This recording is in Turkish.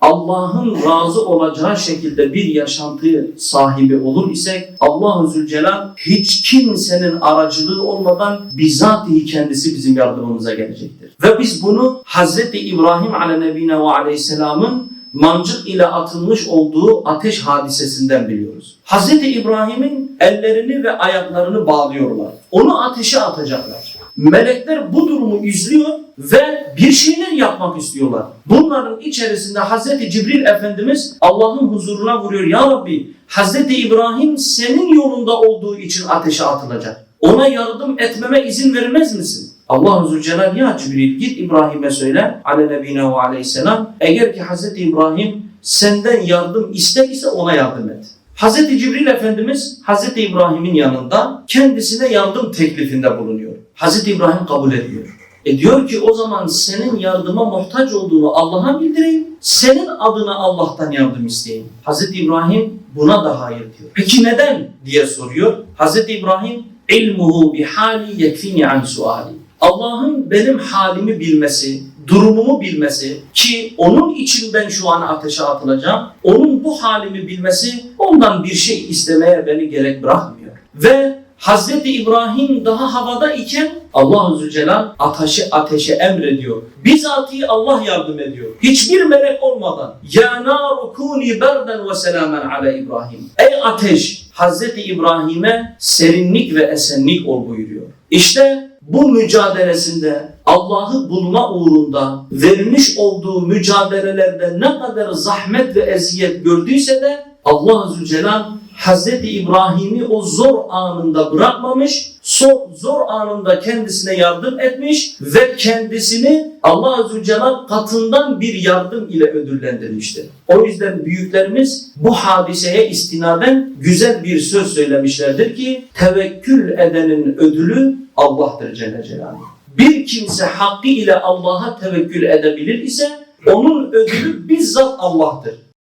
Allah'ın razı olacağı şekilde bir yaşantı sahibi olur isek Allah-u Zülcelal hiç kimsenin aracılığı olmadan bizatihi kendisi bizim yardımımıza gelecektir. Ve biz bunu Hz. İbrahim aleyhisselam ve aleyhisselamın mancık ile atılmış olduğu ateş hadisesinden biliyoruz. Hz. İbrahim'in ellerini ve ayaklarını bağlıyorlar. Onu ateşe atacaklar. Melekler bu durumu izliyor ve bir şeyler yapmak istiyorlar. Bunların içerisinde Hz. Cibril Efendimiz Allah'ın huzuruna vuruyor. Ya Rabbi Hz. İbrahim senin yolunda olduğu için ateşe atılacak. Ona yardım etmeme izin vermez misin? Allah Zülcelal ya Cibril git İbrahim'e söyle ale nebine ve aleyhisselam eğer ki Hz. İbrahim senden yardım ister ise ona yardım et. Hz. Cibril Efendimiz Hz. İbrahim'in yanında kendisine yardım teklifinde bulunuyor. Hz. İbrahim kabul ediyor. E diyor ki o zaman senin yardıma muhtaç olduğunu Allah'a bildireyim. Senin adına Allah'tan yardım isteyeyim. Hz. İbrahim buna da hayır diyor. Peki neden diye soruyor. Hz. İbrahim ilmuhu bi hali yekfini an suali. Allah'ın benim halimi bilmesi, durumumu bilmesi ki onun için ben şu an ateşe atılacağım. Onun bu halimi bilmesi ondan bir şey istemeye beni gerek bırakmıyor. Ve Hazreti İbrahim daha havada iken Allah Zülcelal ateşe ateşe emrediyor. Bizatihi Allah yardım ediyor. Hiçbir melek olmadan. Ya naru kuni berden ve selamen ala İbrahim. Ey ateş Hazreti İbrahim'e serinlik ve esenlik ol buyuruyor. İşte bu mücadelesinde Allah'ı bulma uğrunda vermiş olduğu mücadelelerde ne kadar zahmet ve eziyet gördüyse de Allah Zülcelal Hazreti İbrahim'i o zor anında bırakmamış, zor, zor anında kendisine yardım etmiş ve kendisini Allah Zülcelal katından bir yardım ile ödüllendirmiştir. O yüzden büyüklerimiz bu hadiseye istinaden güzel bir söz söylemişlerdir ki tevekkül edenin ödülü Allah'tır Celle Celaluhu. Bir kimse hakkı ile Allah'a tevekkül edebilir ise onun ödülü bizzat Allah'tır.